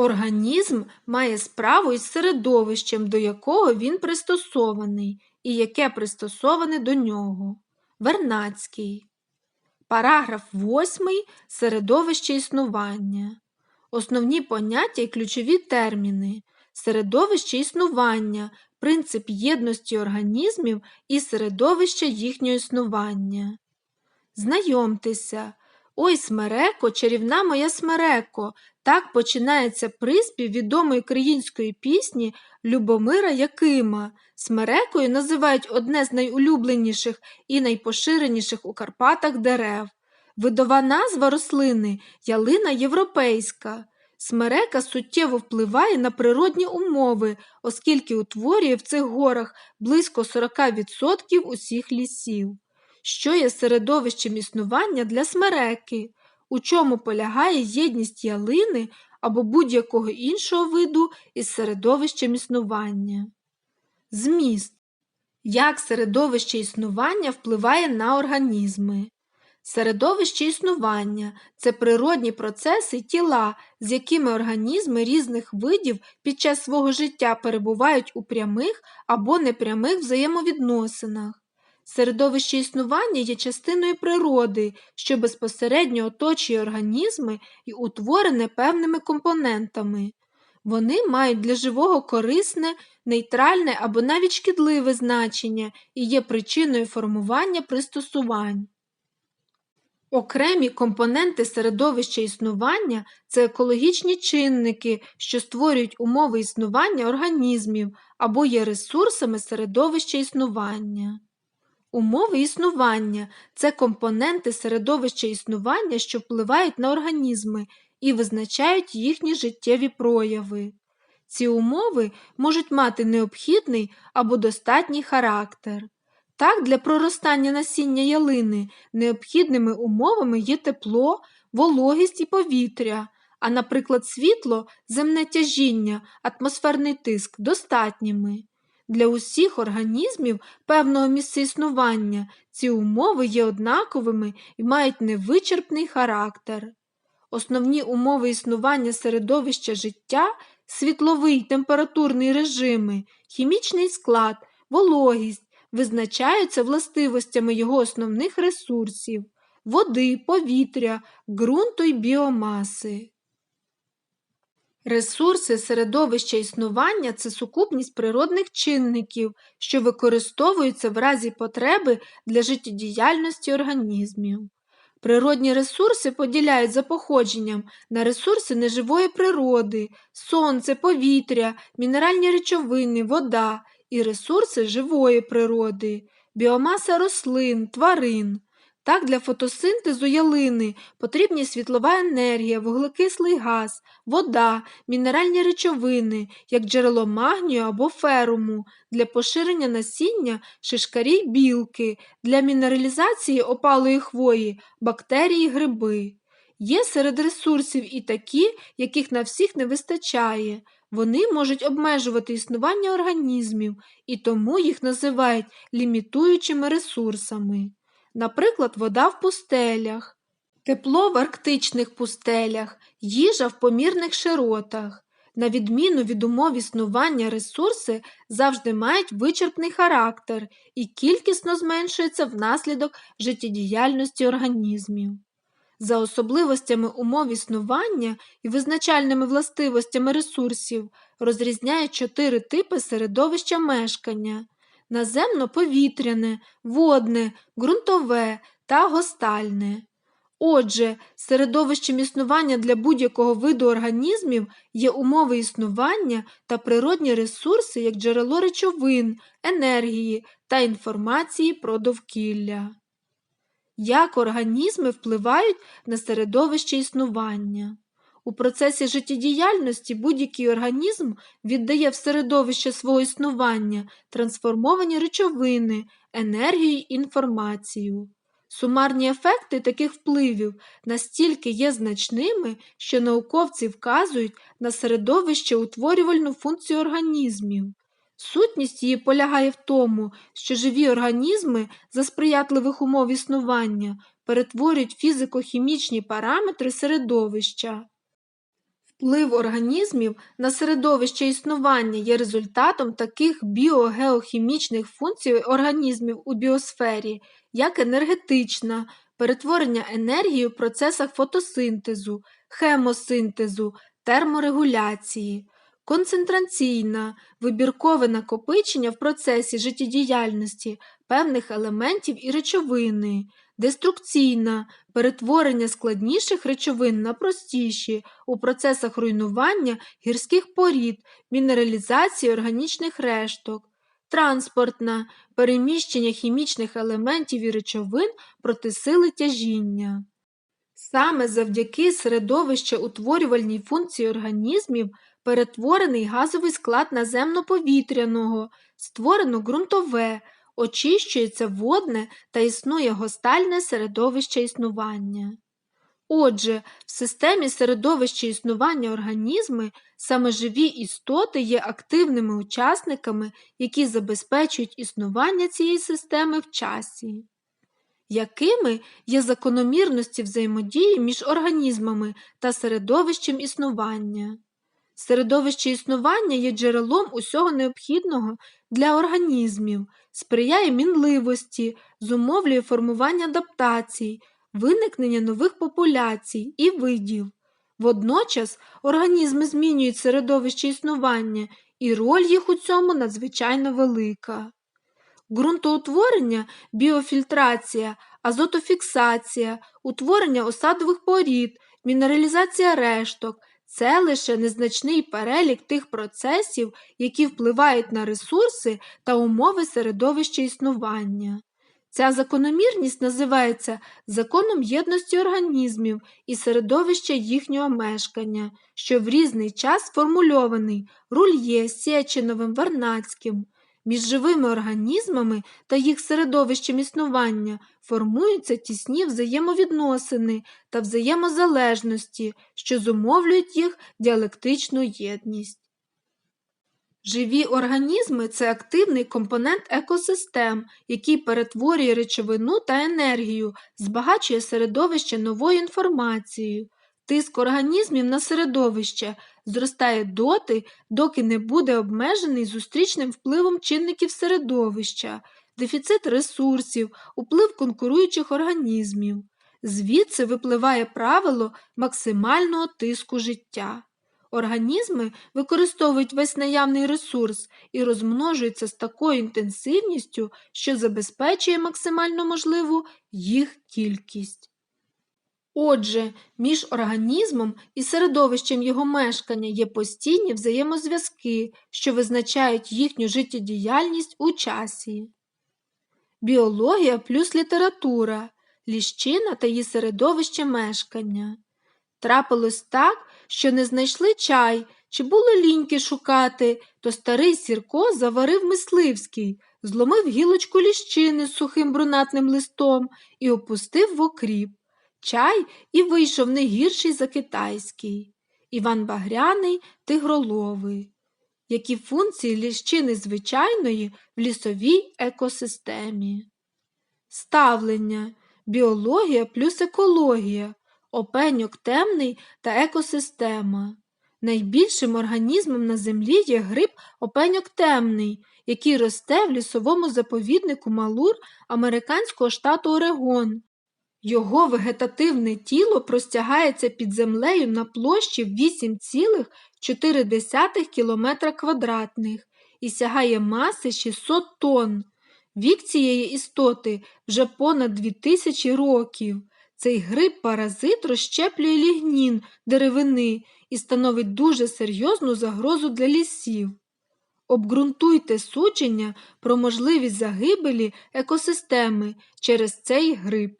Організм має справу із середовищем, до якого він пристосований, і яке пристосоване до нього. Вернацький. Параграф 8. Середовище існування. Основні поняття і ключові терміни. Середовище існування, принцип єдності організмів і середовище їхнього існування. Знайомтеся. Ой, смереко, чарівна моя смереко. Так починається приспів відомої української пісні Любомира Якима. Смерекою називають одне з найулюбленіших і найпоширеніших у Карпатах дерев. Видова назва рослини ялина європейська. Смерека суттєво впливає на природні умови, оскільки утворює в цих горах близько 40% усіх лісів. Що є середовищем існування для смереки? У чому полягає єдність ялини або будь-якого іншого виду із середовищем існування? Зміст. Як середовище існування впливає на організми? Середовище існування це природні процеси тіла, з якими організми різних видів під час свого життя перебувають у прямих або непрямих взаємовідносинах. Середовище існування є частиною природи, що безпосередньо оточує організми і утворене певними компонентами. Вони мають для живого корисне, нейтральне або навіть шкідливе значення і є причиною формування пристосувань. Окремі компоненти середовища існування це екологічні чинники, що створюють умови існування організмів або є ресурсами середовища існування. Умови існування це компоненти середовища існування, що впливають на організми і визначають їхні життєві прояви. Ці умови можуть мати необхідний або достатній характер. Так, для проростання насіння ялини необхідними умовами є тепло, вологість і повітря, а, наприклад, світло, земне тяжіння, атмосферний тиск достатніми. Для усіх організмів певного місця існування ці умови є однаковими і мають невичерпний характер. Основні умови існування середовища життя світловий температурний режими, хімічний склад, вологість визначаються властивостями його основних ресурсів води, повітря, ґрунту й біомаси. Ресурси середовища існування це сукупність природних чинників, що використовуються в разі потреби для життєдіяльності організмів. Природні ресурси поділяють за походженням на ресурси неживої природи, сонце, повітря, мінеральні речовини, вода і ресурси живої природи, біомаса рослин, тварин. Так, для фотосинтезу ялини потрібні світлова енергія, вуглекислий газ, вода, мінеральні речовини, як джерело магнію або феруму, для поширення насіння шишкарі й білки, для мінералізації опалої хвої, бактерії, гриби. Є серед ресурсів і такі, яких на всіх не вистачає. Вони можуть обмежувати існування організмів і тому їх називають лімітуючими ресурсами наприклад, вода в пустелях, тепло в арктичних пустелях, їжа в помірних широтах. На відміну від умов існування ресурси завжди мають вичерпний характер і кількісно зменшуються внаслідок життєдіяльності організмів. За особливостями умов існування і визначальними властивостями ресурсів розрізняють чотири типи середовища мешкання наземно-повітряне, водне, ґрунтове та гостальне. Отже, середовищем існування для будь-якого виду організмів є умови існування та природні ресурси як джерело речовин, енергії та інформації про довкілля. Як організми впливають на середовище існування? У процесі життєдіяльності будь-який організм віддає в середовище свого існування трансформовані речовини, енергію й інформацію. Сумарні ефекти таких впливів настільки є значними, що науковці вказують на середовище утворювальну функцію організмів. Сутність її полягає в тому, що живі організми за сприятливих умов існування перетворюють фізико-хімічні параметри середовища Вплив організмів на середовище існування є результатом таких біогеохімічних функцій організмів у біосфері, як енергетична, перетворення енергії в процесах фотосинтезу, хемосинтезу, терморегуляції, концентраційна, вибіркове накопичення в процесі життєдіяльності певних елементів і речовини, деструкційна, перетворення складніших речовин на простіші у процесах руйнування гірських порід, мінералізації органічних решток, транспортна, переміщення хімічних елементів і речовин проти сили тяжіння. Саме завдяки середовищеутворювальній функції організмів перетворений газовий склад наземно-повітряного, створено ґрунтове, очищується водне та існує гостальне середовище існування. Отже, в системі середовища існування організми саме живі істоти є активними учасниками, які забезпечують існування цієї системи в часі. Якими є закономірності взаємодії між організмами та середовищем існування? Середовище існування є джерелом усього необхідного для організмів, сприяє мінливості, зумовлює формування адаптацій, виникнення нових популяцій і видів. Водночас організми змінюють середовище існування, і роль їх у цьому надзвичайно велика. Ґрунтоутворення, біофільтрація, азотофіксація, утворення осадових порід, мінералізація решток це лише незначний перелік тих процесів, які впливають на ресурси та умови середовища існування. Ця закономірність називається законом єдності організмів і середовища їхнього мешкання, що в різний час сформульований Рульє, Сєчиновим, Вернацьким. Між живими організмами та їх середовищем існування формуються тісні взаємовідносини та взаємозалежності, що зумовлюють їх діалектичну єдність. Живі організми це активний компонент екосистем, який перетворює речовину та енергію, збагачує середовище новою інформацією. Тиск організмів на середовище зростає доти, доки не буде обмежений зустрічним впливом чинників середовища, дефіцит ресурсів, уплив конкуруючих організмів. Звідси випливає правило максимального тиску життя. Організми використовують весь наявний ресурс і розмножуються з такою інтенсивністю, що забезпечує максимально можливу їх кількість. Отже, між організмом і середовищем його мешкання є постійні взаємозв'язки, що визначають їхню життєдіяльність у часі. Біологія плюс література, ліщина та її середовище мешкання. Трапилось так, що не знайшли чай, чи було ліньки шукати, то старий Сірко заварив мисливський, зломив гілочку ліщини з сухим брунатним листом і опустив в окріп. Чай і вийшов не гірший за китайський. Іван Багряний тигроловий. Які функції ліщини звичайної в лісовій екосистемі? Ставлення, біологія плюс екологія, опеньок темний та екосистема. Найбільшим організмом на землі є гриб опеньок темний, який росте в лісовому заповіднику Малур американського штату Орегон. Його вегетативне тіло простягається під землею на площі 8,4 км квадратних і сягає маси 600 тонн. Вік цієї істоти вже понад 2000 років. Цей гриб-паразит розщеплює лігнін деревини і становить дуже серйозну загрозу для лісів. Обґрунтуйте судження про можливість загибелі екосистеми через цей гриб.